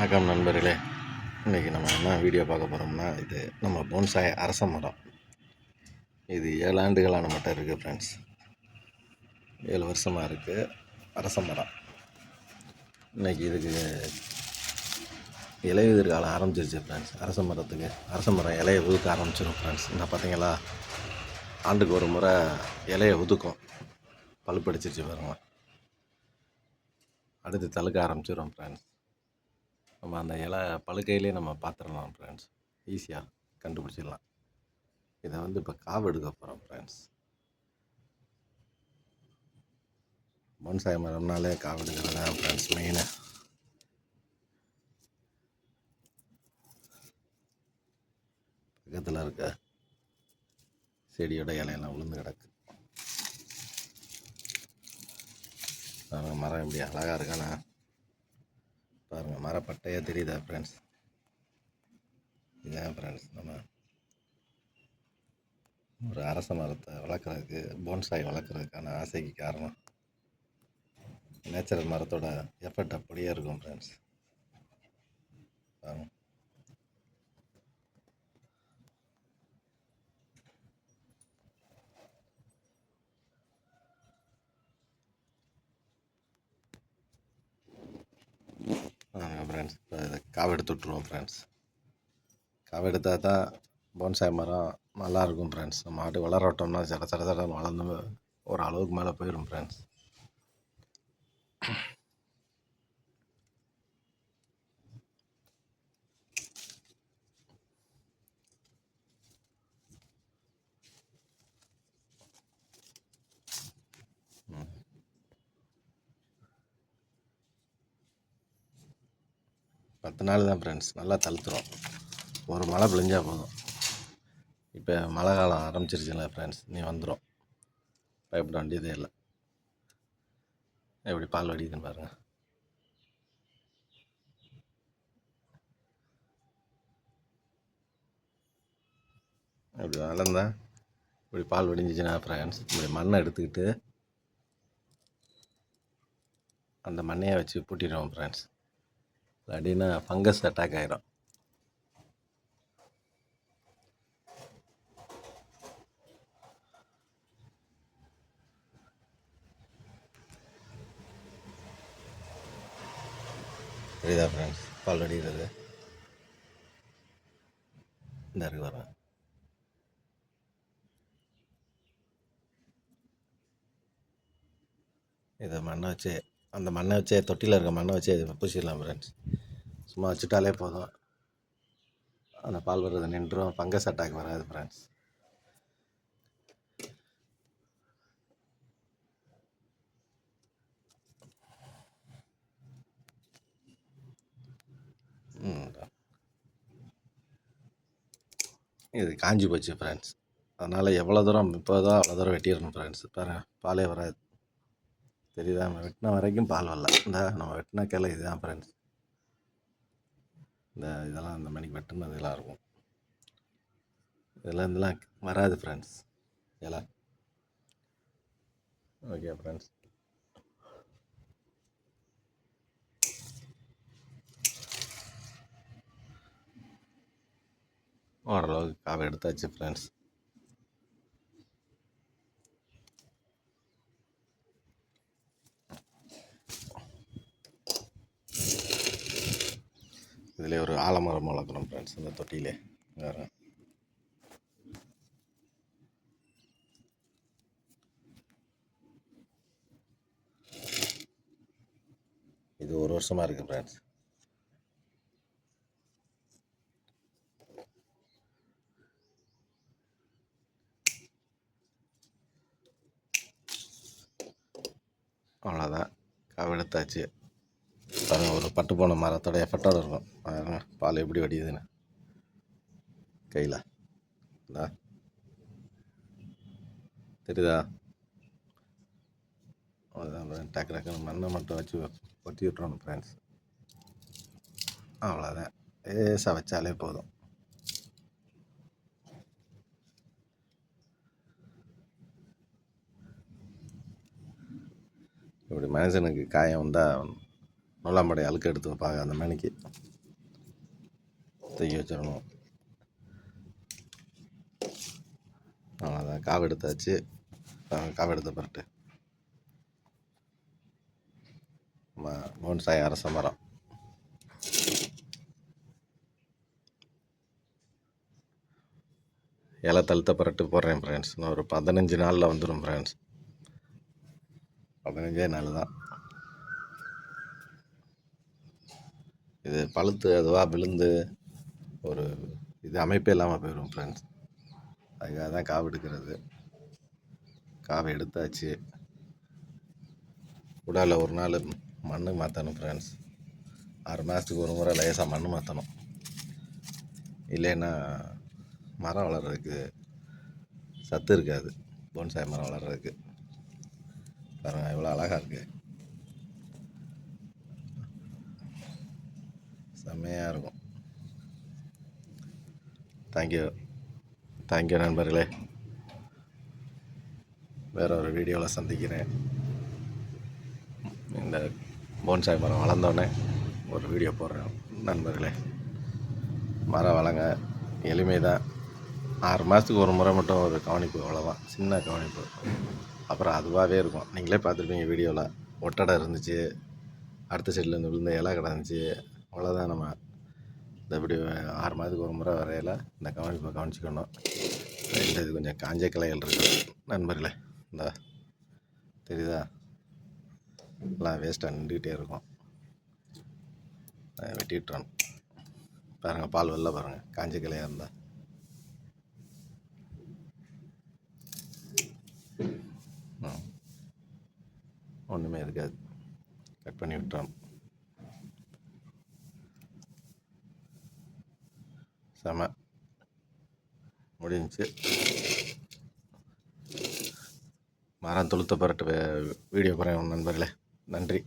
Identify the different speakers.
Speaker 1: வணக்கம் நண்பர்களே. இன்றைக்கி நம்ம என்ன வீடியோ பார்க்க போகிறோம்னா இது நம்ம போன்சாய் அரச மரம். இது ஏழு ஆண்டுகளாக நம்மகிட்ட இருக்குது ஃப்ரெண்ட்ஸ் ஏழு வருஷமாக இருக்குது அரச மரம். இன்றைக்கி இதுக்கு இலையுதிர் காலம் ஆரம்பிச்சிருச்சு ஃப்ரெண்ட்ஸ் அரச மரத்துக்கு அரச மரம் இலையை உதுக்க ஆரம்பிச்சிடும் ஃப்ரெண்ட்ஸ் இந்த பார்த்தீங்களா ஆண்டுக்கு ஒரு முறை இலையை உதுக்கும். பழுப்படிச்சிருச்சு பாருங்க. அடுத்து தழுக்க ஆரம்பிச்சிடும் ஃப்ரெண்ட்ஸ் நம்ம அந்த இலை பழுக்கையிலே நம்ம பார்த்துடலாம் ஃப்ரெண்ட்ஸ் ஈஸியாக கண்டுபிடிச்சிடலாம். இதை வந்து இப்போ காவு எடுக்க போகிறோம் ஃப்ரெண்ட்ஸ் பொன்சாய் மரம்னாலே காவு எடுக்கிறது தான் ஃப்ரெண்ட்ஸ் மெயினு பக்கத்தில் இருக்க செடியோட இலையெல்லாம் விழுந்து கிடக்கு. மரம் இப்படி அழகாக இருக்கானா மரப்பட்டையாக தெரியுதா ஃப்ரெண்ட்ஸ் இதுதான் ஃப்ரெண்ட்ஸ் நம்ம ஒரு அரச மரத்தை வளர்க்குறதுக்கு போன்சாய் வளர்க்குறதுக்கான ஆசைக்கு காரணம். நேச்சுரல் மரத்தோட எஃபர்ட் அப்படியே இருக்கும் ஃப்ரெண்ட்ஸ் பாருங்கள் ஆமாம் ஃப்ரெண்ட்ஸ் இப்போ இதை காவை எடுத்து விட்ருவோம் ஃப்ரெண்ட்ஸ் காவை எடுத்தால் தான் போன்சாய் மரம் நல்லாயிருக்கும் ஃப்ரெண்ட்ஸ் நம்ம மாட்டு வளர விட்டோம்னா சட சட சட வளர்ந்து ஒரு அளவுக்கு மேலே போயிடும் ஃப்ரெண்ட்ஸ் பத்து நாள் தான் ஃப்ரெண்ட்ஸ் நல்லா தழுத்துரும் ஒரு மழை பிழிஞ்சால் போதும். இப்போ மழை காலம் ஆரம்பிச்சிருச்சுல ஃப்ரெண்ட்ஸ் நீ வந்துடும் பயப்பட வேண்டியதே இல்லை. எப்படி பால் வடிக்குதுன்னு பாருங்கள் இப்படி வளர்ந்தா இப்படி பால் வடிஞ்சிச்சுன்னா ஃப்ரெண்ட்ஸ் இப்படி மண்ணை எடுத்துக்கிட்டு அந்த மண்ணையை வச்சு பூட்டிடுவோம் ஃப்ரெண்ட்ஸ் இல்லாட்டினா ஃபங்கஸ் அட்டாக் ஆகிரும் புரியுதா ஃப்ரெண்ட்ஸ் பால் அடிக்கிறது இந்த இருக்கு வரேன் இதை மண்ணை வச்சு அந்த மண்ணை வச்சே தொட்டியில் இருக்க மண்ணை வச்சே இது பூசிடலாம் ஃப்ரெண்ட்ஸ் சும்மா வச்சுட்டாலே போதும். அந்த பால் வர்றது நின்றும் பங்கஸ் அட்டாக் வராது ஃப்ரெண்ட்ஸ் இது காஞ்சி போச்சு ஃப்ரெண்ட்ஸ் அதனால் எவ்வளோ தூரம் இப்போ தான் அவ்வளோ தூரம் வெட்டிடணும் ஃப்ரெண்ட்ஸ் பாருங்கள் பாலே வராது. தெரியுதா? நம்ம வெட்டின வரைக்கும் பால் வரல. இந்த நம்ம வெட்டின கிளை இதுதான் ஃப்ரெண்ட்ஸ் இந்த இதெல்லாம் இந்த மணிக்கு வெட்டினது இதெல்லாம் இருக்கும். இதெல்லாம் இதெல்லாம் வராது ஃப்ரெண்ட்ஸ் இதெல்லாம். ஓகே ஃப்ரெண்ட்ஸ் ஓரளவுக்கு காவை எடுத்தாச்சு ஃப்ரெண்ட்ஸ் இதில் ஒரு ஆலமரம் வளர்க்குறோம் ஃப்ரெண்ட்ஸ் இந்த தொட்டியிலே. வேறு. இது ஒரு வருஷமாக இருக்குது ஃப்ரெண்ட்ஸ் அவ்வளோதான் கவிழ்த்தாச்சு பாருங்கள் ஒரு பட்டு போன மரத்தோட எஃபெக்டோடு இருக்கும். பாருங்க பால் எப்படி வடியுதுன்னு. கையில். தெரியுதா? அதுதான் டக்கு டக்குன்னு மண்ணை மட்டும் வச்சு கொட்டி விட்றணும் ஃப்ரெண்ட்ஸ் அவ்வளோதான் ஏசா வச்சாலே போதும். இப்படி மனுஷனுக்கு காயம் வந்தால் நொல்லாம்படை அழுக்க எடுத்து வைப்பாங்க அந்த மேனிக்கு. தூக்கி வச்சிடணும். அவ்வளோதான் காவு எடுத்தாச்சு. காவி காவு எடுத்த பிறட்டு நம்ம போன்சாய் அரச மரம். இலை தழுத்த பரட்டு போடுறேன் ஃப்ரெண்ட்ஸ் இன்னும் ஒரு பதினஞ்சு நாளில் வந்துடும் ஃப்ரெண்ட்ஸ் பதினஞ்சே நாள் தான் இது பழுத்து அதுவாக விழுந்து ஒரு இது அமைப்பே இல்லாமல் போயிடும் ஃப்ரெண்ட்ஸ் அதுக்காக தான் காவு எடுக்கிறது. காவை எடுத்தாச்சு. உடால ஒரு நாள் மண் மாற்றணும் ஃப்ரெண்ட்ஸ் ஆறு மாதத்துக்கு ஒரு முறை லேசாக மண் மாற்றணும் இல்லைன்னா மரம் வளர்கிறதுக்கு சத்து இருக்காது. போன்சாய் மரம் வளர்கிறதுக்கு பாருங்கள் எவ்வளோ அழகாக இருக்குது செம்மையாக இருக்கும். தேங்க்யூ தேங்க்யூ நண்பர்களே. வேற ஒரு வீடியோவில் சந்திக்கிறேன். இந்த போன்சாய் மரம் வளர்ந்தோடனே ஒரு வீடியோ போடுறேன் நண்பர்களே. மரம் வளங்க எளிமை தான் ஆறு மாதத்துக்கு ஒரு முறை மட்டும் ஒரு கவனிப்பு அவ்வளோதான் சின்ன கவனிப்பு. அப்புறம் அதுவாகவே இருக்கும். நீங்களே பார்த்துருப்பீங்க வீடியோவில் ஒட்டடை இருந்துச்சு அடுத்த சைட்லேருந்து விழுந்த இலை கிடந்துச்சு அவ்வளோதான் நம்ம இந்த இப்படி ஆறு மாதத்துக்கு ஒரு முறை வரையில் இந்த கவனிப்பை கவனிச்சுக்கணும். இந்த இது கொஞ்சம் காஞ்ச கிளைகள் இருக்கு. நண்பர்களே இந்த தெரியுதா? எல்லாம் வேஸ்ட்டாக நின்றுக்கிட்டே இருக்கும். வெட்டிட்டுறோம் வெட்டி பாருங்கள் பால் வெளில பாருங்கள் காஞ்ச கிளையாக இருந்தால் ஒன்றுமே இருக்காது. கட் பண்ணி விட்டுறோம். செம. முடிஞ்சு மரம் தொழுத்த பரட்டு வீடியோ போகிறேன் நண்பர்களே. நன்றி.